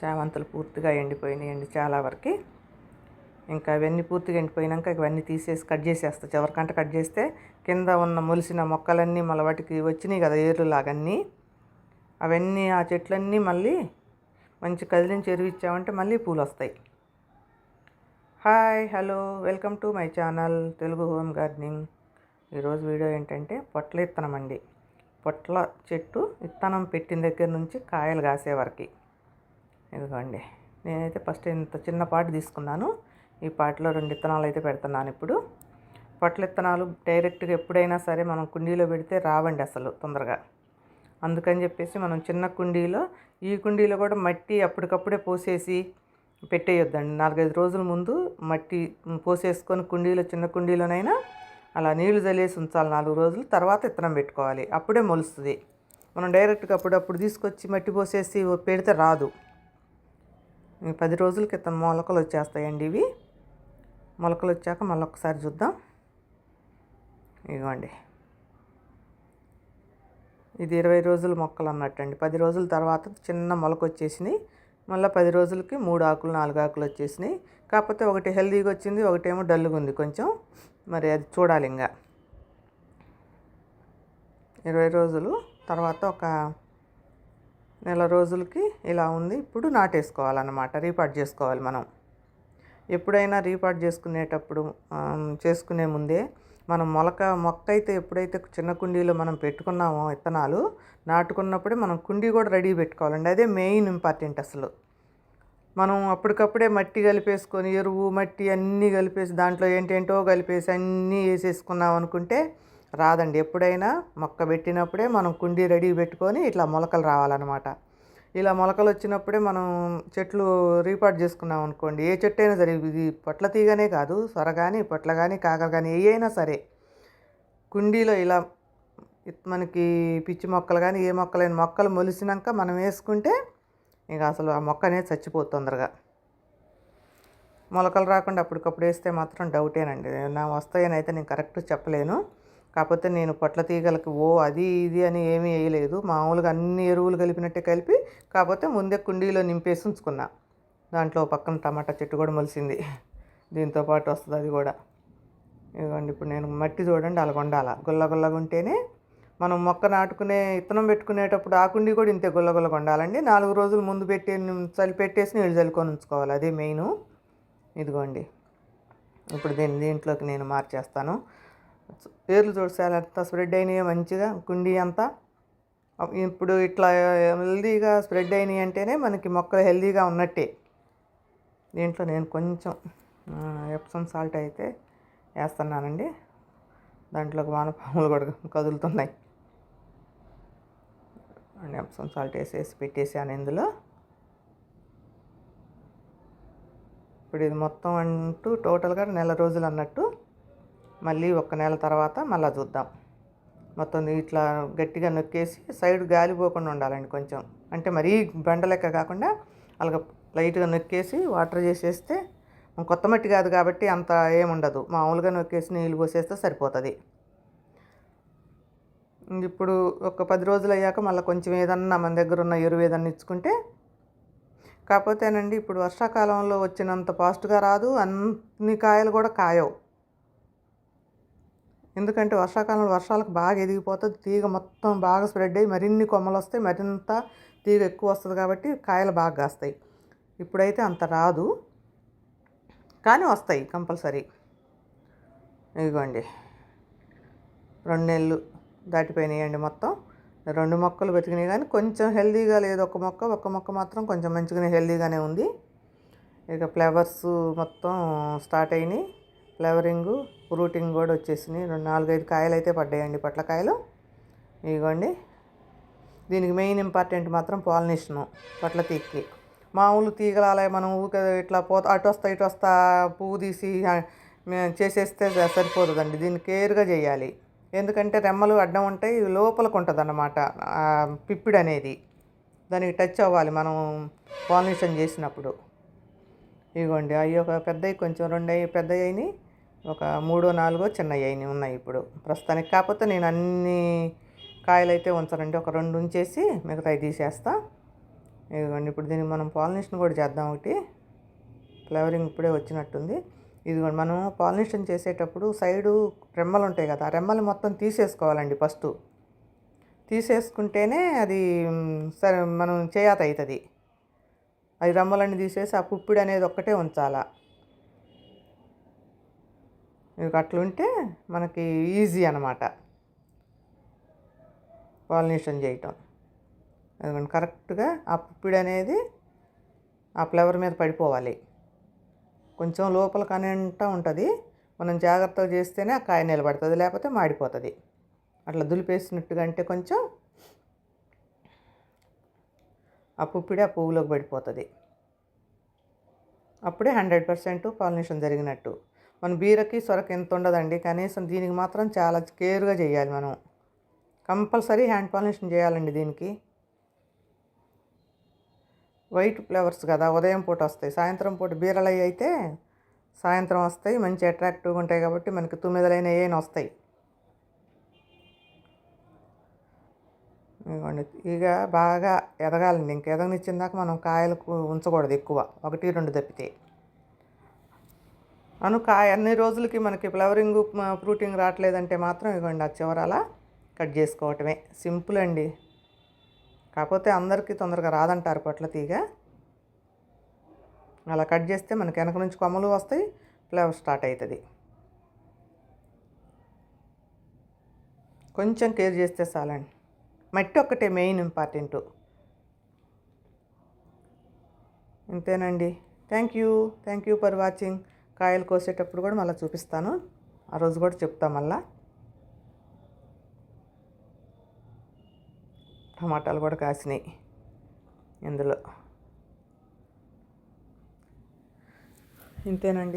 చామంతులు పూర్తిగా ఎండిపోయినాయండి చాలా వరకు. ఇంకా అవన్నీ పూర్తిగా ఎండిపోయినాక ఇవన్నీ తీసేసి కట్ చేసేస్తా. చివరికంట కట్ చేస్తే కింద ఉన్న మొలిసిన మొక్కలన్నీ మళ్ళీ వాటికి వచ్చినాయి కదా ఏర్లు లాగన్నీ అవన్నీ ఆ చెట్లన్నీ మళ్ళీ మంచి కదిలించి ఎరువు ఇచ్చామంటే మళ్ళీ పూలు వస్తాయి. Hi hello welcome to my channel Telugu home gardening. ఈరోజు వీడియో ఏంటంటే పొట్ల ఇత్తనం అండి. పొట్ల చెట్టు ఇత్తనం పెట్టిన దగ్గర నుంచి కాయలు కాసే వరకు. ఇదిగోండి. నేనైతే ఫస్ట్ ఇంత చిన్న పాటు తీసుకున్నాను. ఈ పాటలో రెండు విత్తనాలు అయితే పెడుతున్నాను ఇప్పుడు. పొట్ల విత్తనాలు డైరెక్ట్గా ఎప్పుడైనా సరే మనం కుండీలో పెడితే రావండి అసలు తొందరగా. అందుకని చెప్పేసి మనం చిన్న కుండీలో ఈ కుండీలో కూడా మట్టి అప్పటికప్పుడే పోసేసి పెట్టేయొద్దండి. నాలుగైదు రోజుల ముందు మట్టి పోసేసుకొని కుండీలో చిన్న కుండీలోనైనా అలా నీళ్ళు చల్లేసి ఉంచాలి నాలుగు రోజులు. తర్వాత విత్తనం పెట్టుకోవాలి. అప్పుడే మొలుస్తుంది. మనం డైరెక్ట్గా అప్పుడప్పుడు తీసుకొచ్చి మట్టి పోసేసి పెడితే రాదు. పది రోజుల క్రితం మొలకలు వచ్చేస్తాయండి ఇవి. మొలకలు వచ్చాక మళ్ళీ ఒకసారి చూద్దాం. ఇదిగోండి. ఇది ఇరవై రోజుల మొక్కలు అన్నట్టండి. పది రోజుల తర్వాత చిన్న మొలక వచ్చేసినాయి. మళ్ళీ పది రోజులకి మూడు ఆకులు నాలుగు ఆకులు వచ్చేసినాయి. కాకపోతే ఒకటి హెల్దీగా వచ్చింది ఒకటేమో డల్గా ఉంది కొంచెం. మరి అది చూడాలి ఇంకా ఇరవై రోజులు తర్వాత ఒక నెల రోజులకి ఇలా ఉంది. ఇప్పుడు నాటేసుకోవాలన్నమాట. రీపాట్ చేసుకోవాలి మనం. ఎప్పుడైనా రీపాట్ చేసుకునేటప్పుడు చేసుకునే ముందే మనం మొలక మొక్క అయితే ఎప్పుడైతే చిన్న కుండీలో మనం పెట్టుకున్నామో విత్తనాలు నాటుకున్నప్పుడే మనం కుండీ కూడా రెడీ పెట్టుకోవాలండి. అదే మెయిన్ ఇంపార్టెంట్ అసలు. మనం అప్పటికప్పుడే మట్టి కలిపేసుకొని ఎరువు మట్టి అన్నీ కలిపేసి దాంట్లో ఏంటేంటో కలిపేసి అన్నీ వేసేసుకున్నాం అనుకుంటే రాదండి. ఎప్పుడైనా మొక్క పెట్టినప్పుడే మనం కుండీ రెడీ పెట్టుకొని ఇట్లా మొలకలు రావాలన్నమాట. ఇలా మొలకలు వచ్చినప్పుడే మనం చెట్లు రీపాట్ చేసుకున్నాం అనుకోండి ఏ చెట్టు అయినా సరే ఇది పొట్ల తీగనే కాదు సొర కానీ పొట్ల కానీ కాకర కానీ ఏ అయినా సరే కుండీలో ఇలా మనకి పిచ్చి మొక్కలు కానీ ఏ మొక్కలైన మొక్కలు మొలిసినాక మనం వేసుకుంటే ఇక అసలు ఆ మొక్క అనేది చచ్చిపోతుంది తొందరగా. మొలకలు రాకుండా అప్పటికప్పుడు వేస్తే మాత్రం డౌటేనండి. నా వస్తాయని అయితే నేను కరెక్ట్ చెప్పలేను. కాకపోతే నేను పొట్ల తీగలకి ఓ అది ఇది అని ఏమీ వేయలేదు. మామూలుగా అన్ని ఎరువులు కలిపినట్టే కలిపి కాకపోతే ముందే కుండీలో నింపేసి ఉంచుకున్నా. దాంట్లో పక్కన టమాటా చెట్టు కూడా మొలిసింది. దీంతో పాటు వస్తుంది అది కూడా. ఇదిగోండి ఇప్పుడు నేను మట్టి చూడండి అలా ఉండాల గుల్ల గుల్లగా ఉంటేనే మనం మొక్క నాటుకునే విత్తనం పెట్టుకునేటప్పుడు ఆ కుండీ కూడా ఇంతే గుల్ల గుల్లగా ఉండాలండి నాలుగు రోజులు ముందు పెట్టి చలి పెట్టేసి నీళ్ళు చల్లుకొని ఉంచుకోవాలి. అదే మెయిన్. ఇదిగోండి. ఇప్పుడు దీన్ని దీంట్లోకి నేను మార్చేస్తాను. ఏర్లు చూసారు ఎంత స్ప్రెడ్ అయినాయి మంచిగా? కుండీ అంతా? ఇప్పుడు ఇట్లా హెల్దీగా స్ప్రెడ్ అయినాయి అంటేనే మనకి మొక్కలు హెల్దీగా ఉన్నట్టే. దీంట్లో నేను కొంచెం ఎప్సమ్ సాల్ట్ అయితే వేస్తున్నానండి. దాంట్లోకి వానపాములు కూడా కదులుతున్నాయి. ఎప్సమ్ సాల్ట్ వేసేసి పెట్టేసాను ఇందులో. ఇప్పుడు ఇది మొత్తం అంటూ టోటల్గా నెల రోజులు అన్నట్టు మళ్ళీ ఒక నెల తర్వాత మళ్ళీ చూద్దాం. మొత్తం ఇట్లా గట్టిగా నొక్కేసి సైడ్ గాలి పోకుండా ఉండాలండి కొంచెం. అంటే మరీ బండ లెక్క కాకుండా అలాగ లైట్గా నొక్కేసి వాటర్ చేసేస్తే కొత్త మట్టి కాదు కాబట్టి అంత ఏముండదు మామూలుగా నొక్కేసి నీళ్ళు పోసేస్తే సరిపోతుంది. ఇప్పుడు ఒక పది రోజులు అయ్యాక మళ్ళీ కొంచెం ఏదన్నా మన దగ్గర ఉన్న ఎరువు ఏదన్నా ఇచ్చుకుంటే కాకపోతేనండి ఇప్పుడు వర్షాకాలంలో వచ్చినంత ఫాస్ట్గా రాదు. అన్ని కాయలు కూడా కాయవు. ఎందుకంటే వర్షాకాలంలో వర్షాలకు బాగా ఎదిగిపోతుంది. తీగ మొత్తం బాగా స్ప్రెడ్ అయ్యి మరిన్ని కొమ్మలు వస్తాయి మరింత తీగ ఎక్కువ వస్తుంది కాబట్టి కాయలు బాగా కాస్తాయి. ఇప్పుడైతే అంత రాదు. కానీ వస్తాయి కంపల్సరీ. ఇదిగోండి. రెండు నెలలు దాటిపోయినాయండి మొత్తం. రెండు మొక్కలు బతికినాయి కానీ కొంచెం హెల్దీగా లేదు. ఒక మొక్క ఒక మొక్క మాత్రం కొంచెం మంచిగానే హెల్దీగానే ఉంది. ఇక ఫ్లవర్స్ మొత్తం స్టార్ట్ అయినాయి. ఫ్లవరింగు రూటింగ్ కూడా వచ్చేసినాయి. రెండు నాలుగైదు కాయలు అయితే పడ్డాయండి పొట్లకాయలు. ఇదిగోండి దీనికి మెయిన్ ఇంపార్టెంట్ మాత్రం పాలినేషను పొట్ల తీగకి మామూలు తీగలు అలా మనం ఊరికే ఇట్లా పోతా అటు వస్తా ఇటు వస్తా పువ్వు తీసి చేసేస్తే సరిపోతుందండి. దీన్ని కేర్గా చేయాలి. ఎందుకంటే రెమ్మలు అడ్డం ఉంటాయి లోపలకు ఉంటుంది అన్నమాట పిప్పిడి అనేది. దానికి టచ్ అవ్వాలి మనం పాలినేషన్ చేసినప్పుడు. ఇదిగోండి అవి ఒక పెద్దవి కొంచెం రెండు అవి పెద్దవి అయినాయి. ఒక మూడో నాలుగో చిన్నవి అయినవి ఉన్నాయి ఇప్పుడు. ప్రస్తుతానికి కాకపోతే నేను అన్ని కాయలు అయితే ఉంచనండి. ఒక రెండు ఉంచేసి మిగతాయి తీసేస్తా. ఇదిగోండి ఇప్పుడు దీనికి మనం పాలినేషన్ కూడా చేద్దాం ఒకటి. ఫ్లేవరింగ్ ఇప్పుడే వచ్చినట్టుంది. ఇదిగోండి మనం పాలినేషన్ చేసేటప్పుడు సైడు రెమ్మలు ఉంటాయి కదా ఆ రెమ్మలు మొత్తం తీసేసుకోవాలండి ఫస్ట్. తీసేసుకుంటేనే అది సరే మనం చేయాత అవుతుంది అది రెమ్మలన్నీ తీసేసి ఆ పుప్పిడి అనేది ఒక్కటే ఉంచాలా. మీకు అట్లుంటే మనకి ఈజీ అనమాట పాలినేషన్ చేయటం. అదిగోండి కరెక్ట్గా ఆ పుప్పిడి అనేది ఆ ఫ్లవర్ మీద పడిపోవాలి. కొంచెం లోపల కనంటా ఉంటుంది. మనం జాగ్రత్తగా చేస్తేనే ఆ కాయ నిలబడుతుంది లేకపోతే మాడిపోతుంది. అట్లా దులిపేసినట్టుగా అంటే కొంచెం ఆ పుప్పిడి ఆ పువ్వులోకి పడిపోతుంది. అప్పుడే హండ్రెడ్ పర్సెంట్ పాలినేషన్ జరిగినట్టు. మన బీరకి సొరక ఎంత ఉండదండి. కనీసం దీనికి మాత్రం చాలా కేర్గా చేయాలి మనం. కంపల్సరీ హ్యాండ్ పాలినేషన్ చేయాలండి దీనికి. వైట్ ఫ్లవర్స్ కదా ఉదయం పూట వస్తాయి. సాయంత్రం పూట బీరలు అయితే సాయంత్రం వస్తాయి. మంచి అట్రాక్టివ్గా ఉంటాయి కాబట్టి మనకి తొమ్మిదలైన ఏమైనా వస్తాయి. ఇక బాగా ఎదగాలండి. ఇంక ఎదగనిచ్చిన దాకా మనం కాయలకు ఉంచకూడదు ఎక్కువ. ఒకటి రెండు తప్పితే. అనుక అన్ని రోజులకి మనకి ఫ్లవరింగ్ ఫ్రూటింగ్ రావట్లేదంటే మాత్రం ఇవ్వండి ఆ చివర అలా కట్ చేసుకోవటమే. సింపుల్ అండి. కాకపోతే అందరికీ తొందరగా రాదంటారు పొట్ల తీగ. అలా కట్ చేస్తే మనకి వెనక నుంచి కొమ్మలు వస్తాయి ఫ్లవర్ స్టార్ట్ అవుతుంది కొంచెం కేర్ చేస్తే చాలండి. మట్టి ఒక్కటే మెయిన్ ఇంపార్టెంట్. ఇంతేనండి. Thank you. Thank you for watching. కాయలు కోసేటప్పుడు కూడా మళ్ళీ చూపిస్తాను. ఆ రోజు కూడా చెప్తా మళ్ళా. టమాటాలు కూడా కాసినాయి ఇందులో. ఇంతేనండి.